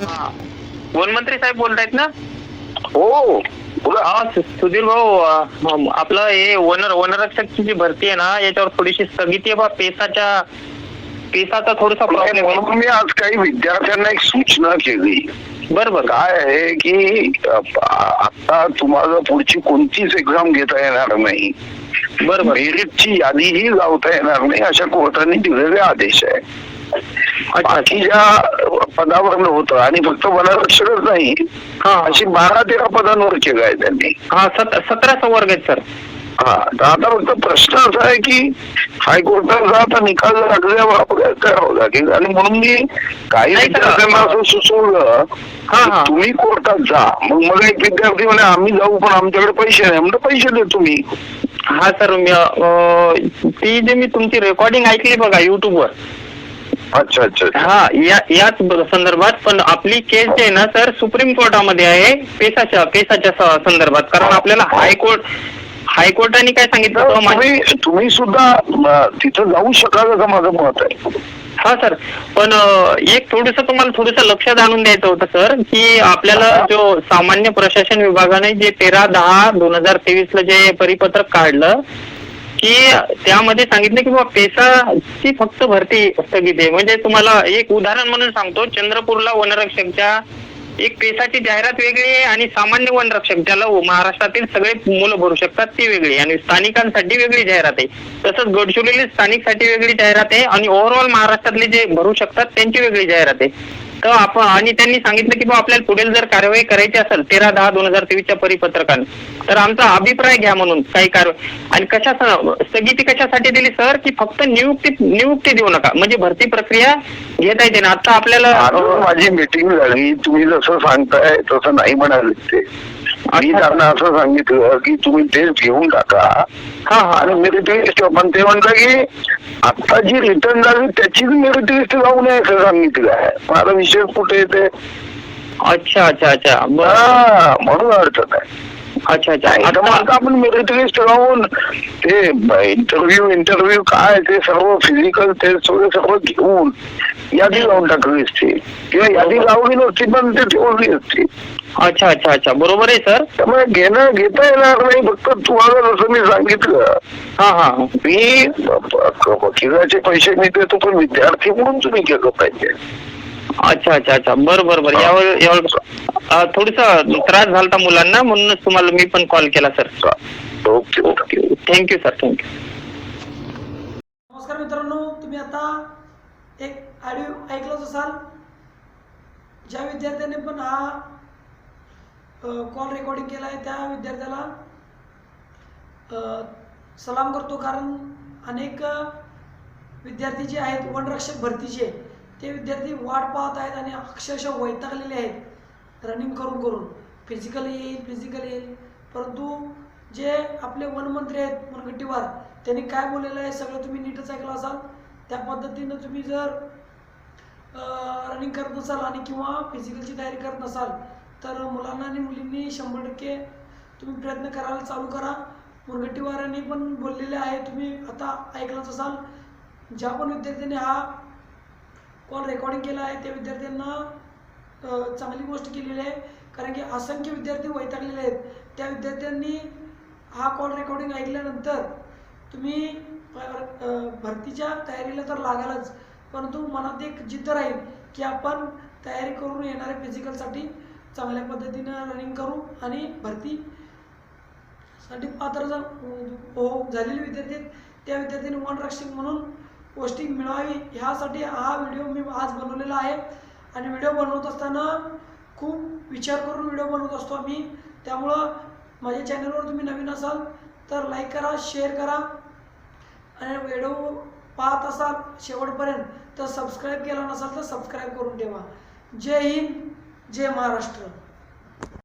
वनमंत्री साहेब बोलतायत ना? हो बोला. हा सुधीर भाऊ आपलं हे वन वनरक्षकची जी भरती आहे ना याच्यावर थोडीशी स्थगिती आहे बा पेसाच्या पेसाचा थोडासा प्रॉब्लेम म्हणून मी आज काही विद्यार्थ्यांना एक सूचना केली. बरं बरं. काय आहे की आता तुम्हाला पुढची कोणतीच एक्झाम घेता येणार नाही. बरं बरं. मेरिटची यादीही लावता येणार नाही अशा कोर्टाने दिलेले आदेश आहे. अच्छा पदावर होतं. आणि फक्त वनरक्षकच नाही हा. अशी बारा तेरा पदांवर केलं आहे त्यांनी. हा सत सतरा वर्ग आहेत सर. हा तर आता फक्त प्रश्न असा आहे की हायकोर्टाचा आता निकाल लागल्यावर करावं लागेल. आणि म्हणून मी काही विद्यार्थ्यांना असं सुचवलं हा, हा. तुम्ही कोर्टात जा. मग मला एक विद्यार्थी म्हणे आम्ही जाऊ पण आमच्याकडे पैसे नाही. म्हणजे पैसे दे तुम्ही हा सर मी ती जे मी तुमची रेकॉर्डिंग ऐकली बघा युट्यूबवर अच्छा अच्छा. हा या याच संदर्भात पण आपली केस जी आहे ना सर सुप्रीम कोर्टामध्ये आहे पेसाच्या पेसाच्या संदर्भात. कारण आपल्याला हायकोर्ट हायकोर्टाने काय सांगितलं तुम्ही तुम्ही सुद्धा तिथं जाऊ शकाल असं माझं मत आहे. हा सर पण एक थोडस तुम्हाला थोडस लक्षात आणून द्यायचं होतं सर की आपल्याला जो सामान्य प्रशासन विभागाने जे तेरा दहा दोन हजार तेवीस ला जे परिपत्रक काढलं की त्यामध्ये सांगितलं की बाबा पेसाची फक्त भरती स्थगित आहे म्हणजे तुम्हाला एक उदाहरण म्हणून सांगतो. चंद्रपूरला वनरक्षकच्या एक पेसाची जाहिरात वेगळी आहे आणि सामान्य वनरक्षक ज्याला महाराष्ट्रातील सगळे मुलं भरू शकतात ती वेगळी आणि स्थानिकांसाठी वेगळी जाहिरात आहे. तसंच गडचिरोली स्थानिकसाठी वेगळी जाहिरात आहे आणि ओव्हरऑल महाराष्ट्रातले जे भरू शकतात त्यांची वेगळी जाहिरात आहे. तर आपण आणि त्यांनी सांगितलं की बा आपल्याला पुढील जर कारवाई करायची असेल तेरा दहा दोन हजार तेवीसच्या परिपत्रकाने तर आमचा अभिप्राय घ्या म्हणून काही कारवाई. आणि कशा स्थगिती कशासाठी दिली सर? की फक्त नियुक्ती नियुक्ती देऊ नका. म्हणजे भरती प्रक्रिया घेता येते ना. आता आपल्याला माझी मिटिंग झाली. तुम्ही जसं सांगताय तसं नाही म्हणाले ते. मी अच्छा. त्यांना असं सांगितलं की तुम्ही टेस्ट घेऊन टाका. हा हा. आणि मेरिट लिस्ट पण ते म्हणतात की आता जी रिटर्न झाली त्याचीच मेरिट लिस्ट जाऊ नये असं सांगितलं आहे. मला विशेष कुठे येते अच्छा अच्छा अच्छा. बरं हा, म्हणून अडचण आहे. अच्छा अच्छा. तर मग आता आता आपण मेरिट लिस्ट लावून ते इंटरव्ह्यू इंटरव्ह्यू काय ते सर्व फिजिकल टेस्ट वगैरे सर्व घेऊन यादी लावून टाकली असती. किंवा यादी लावली नसती पण ते ठेवली असती. अच्छा अच्छा अच्छा. बरोबर आहे सर. त्यामुळे घेणं घेता येणार नाही फक्त तुम्हाला जसं मी सांगितलं. हा हा. मी वकिलाचे पैसे मी देतो पण विद्यार्थी म्हणून तुम्ही केलं पाहिजे. अच्छा अच्छा अच्छा. बरं बरं बरं. यावर यावर थोडस त्रास झालता मुलांना म्हणूनच तुम्हाला मी पण कॉल केला sir. Okay okay. Thank you sir thank you नमस्कार मित्रांनो तुम्ही आता एक ऑडिओ ऐकलंच असाल? ज्या विद्यार्थ्याने पण हा कॉल रेकॉर्डिंग केला आहे त्या विद्यार्थ्याला. सलाम करतो कारण अनेक विद्यार्थी जे आहेत वनरक्षक भरतीचे ते विद्यार्थी वाट पाहत आहेत आणि अक्षरशः वैतागलेले आहेत. रनिंग करून करून. फिजिकल येईल फिजिकल येईल. परंतु जे आपले वनमंत्री आहेत मुनगट्टीवार त्यांनी काय बोललेलं आहे सगळं तुम्ही नीटच ऐकलं असाल. त्या पद्धतीनं तुम्ही जर रनिंग करत नसाल आणि किंवा फिजिकलची तयारी करत नसाल तर मुलांना आणि मुलींनी शंभर टक्के तुम्ही प्रयत्न करायला चालू करा. मुनगट्टीवारांनी पण बोललेले आहे तुम्ही आता ऐकलाच असाल. ज्या पण विद्यार्थ्यांनी हा कॉल रेकॉर्डिंग केला आहे त्या विद्यार्थ्यांना चांगली गोष्ट केलेली आहे. कारण की असंख्य विद्यार्थी वैतागलेले आहेत. त्या विद्यार्थ्यांनी हा कॉल रेकॉर्डिंग ऐकल्यानंतर तुम्ही भरतीच्या तयारीला तर लागालच. परंतु मनात एक जिद्द राहील की आपण तयारी करून येणाऱ्या फिजिकलसाठी चांगल्या पद्धतीनं रनिंग करू आणि भरतीसाठी पात्र हो झालेले विद्यार्थी त्या विद्यार्थ्यांनी वनरक्षक म्हणून पोस्टिंग मिळावी ह्यासाठी हा व्हिडिओ मी आज बनवलेला आहे. आणि व्हिडिओ बनवत असताना खूप विचार करून व्हिडिओ बनवत असतो आम्ही. त्यामुळं माझ्या चॅनलवर तुम्ही नवीन असाल तर लाईक करा शेअर करा. आणि व्हिडिओ पाहत असाल शेवटपर्यंत तर सबस्क्राईब केला नसाल तर सबस्क्राईब करून ठेवा. जय हिंद. जय महाराष्ट्र.